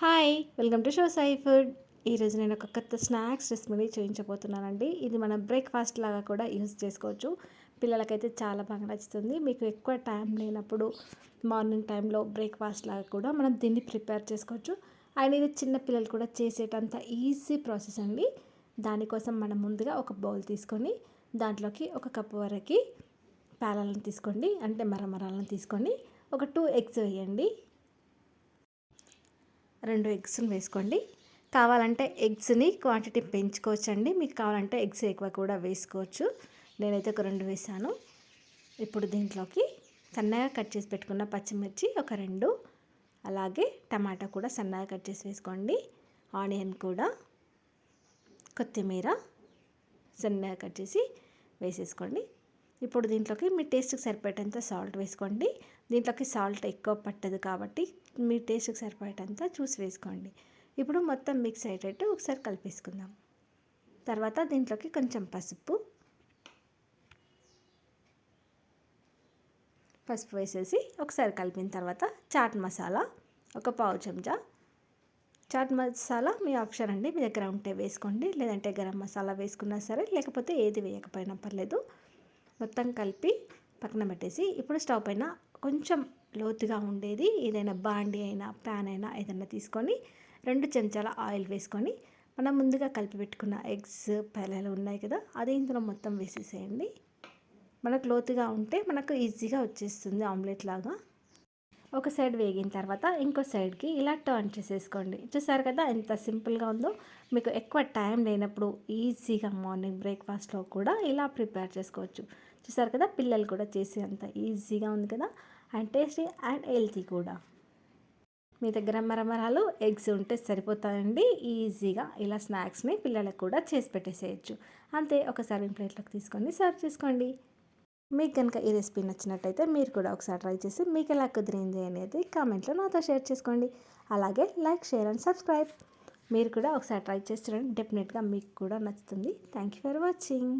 Hi welcome to show Sai food. ఈరోజు నేను ఒక కొత్త స్నాక్స్ రెసిపీని చూపించబోతున్నానండి ఇది మనం బ్రేక్ఫాస్ట్ లాగా కూడా యూస్ చేసుకోవచ్చు. పిల్లలకైతే చాలా బాగా నచ్చుతుంది. మీకు ఎక్కువ టైం లేనప్పుడు మార్నింగ్ టైంలో బ్రేక్ఫాస్ట్ లాగా కూడా మనం దీన్ని ప్రిపేర్ చేసుకోవచ్చు. అండ్ ఇది చిన్న పిల్లలు కూడా చేసేటంత ఈజీ ప్రాసెస్ అండి. దానికోసం మనం ముందుగా ఒక బౌల్ తీసుకొని దాంట్లోకి ఒక కప్పు వరకు పేలాలను తీసుకోండి. అంటే మరమరాలను తీసుకొని ఒక టూ ఎగ్స్ వేయండి. రెండు ఎగ్స్ని వేసుకోండి. కావాలంటే ఎగ్స్ని క్వాంటిటీ పెంచుకోవచ్చండి. మీకు కావాలంటే ఎగ్స్ ఎక్కువ కూడా వేసుకోవచ్చు. నేనైతే ఒక రెండు వేసాను. ఇప్పుడు దీంట్లోకి సన్నగా కట్ చేసి పెట్టుకున్న పచ్చిమిర్చి ఒక రెండు. అలాగే టమాటా కూడా సన్నగా కట్ చేసి వేసుకోండి. ఆనియన్ కూడా కొత్తిమీర సన్నగా కట్ చేసి వేసేసుకోండి. ఇప్పుడు దీంట్లోకి మీ టేస్ట్కి సరిపడేంత సాల్ట్ వేసుకోండి. దీంట్లోకి సాల్ట్ ఎక్కువ పట్టదు కాబట్టి మీ టేస్ట్కి సరిపడేంత చూసి వేసుకోండి. ఇప్పుడు మొత్తం మిక్స్ అయ్యేటట్టు ఒకసారి కలిపేసుకుందాం. తర్వాత దీంట్లోకి కొంచెం పసుపు. పసుపు వేసేసి ఒకసారి కలిపిన తర్వాత చాట్ మసాలా ఒక పావు చెంచా. చాట్ మసాలా మీ ఆప్షన్ అండి. మీ దగ్గర ఉంటే వేసుకోండి. లేదంటే గరం మసాలా వేసుకున్నా సరే లేకపోతే ఏది వేయకపోయినా పర్లేదు. మొత్తం కలిపి పక్కన పెట్టేసి ఇప్పుడు స్టవ్ పైన కొంచెం లోతుగా ఉండేది ఏదైనా బాండి అయినా ప్యాన్ అయినా ఏదైనా తీసుకొని రెండు చెంచాల ఆయిల్ వేసుకొని మనం ముందుగా కలిపి పెట్టుకున్న ఎగ్స్ పల్లెలు ఉన్నాయి కదా అది ఇందులో మొత్తం వేసేసేయండి. మనకు లోతుగా ఉంటే మనకు ఈజీగా వచ్చేస్తుంది ఆమ్లెట్ లాగా. ఒక సైడ్ వేగిన తర్వాత ఇంకో సైడ్కి ఇలా టర్న్ చేసేసుకోండి. చూసారు కదా ఎంత సింపుల్గా ఉందో? మీకు ఎక్కువ టైం లేనప్పుడు ఈజీగా మార్నింగ్ బ్రేక్ఫాస్ట్లో కూడా ఇలా ప్రిపేర్ చేసుకోవచ్చు. చూసారు కదా పిల్లలు కూడా చేసే అంత ఈజీగా ఉంది కదా? అండ్ టేస్టీ అండ్ హెల్తీ కూడా. మీ దగ్గర మరమరాలు ఎగ్స్ ఉంటే సరిపోతాయండి. ఈజీగా ఇలా స్నాక్స్ని పిల్లలకు కూడా చేసి పెట్టేసేయచ్చు. అంతే ఒక సర్వింగ్ ప్లేట్లోకి తీసుకొని సర్వ్ చేసుకోండి. మీకు కనుక ఈ రెసిపీ నచ్చినట్టయితే మీరు కూడా ఒకసారి ట్రై చేసి మీకు ఎలా కుదిరింది అనేది కామెంట్లో నాతో షేర్ చేసుకోండి. అలాగే లైక్ షేర్ అండ్ సబ్స్క్రైబ్. మీరు కూడా ఒకసారి ట్రై చేసి చూడండి. డెఫినెట్గా మీకు కూడా నచ్చుతుంది. Thank you for watching.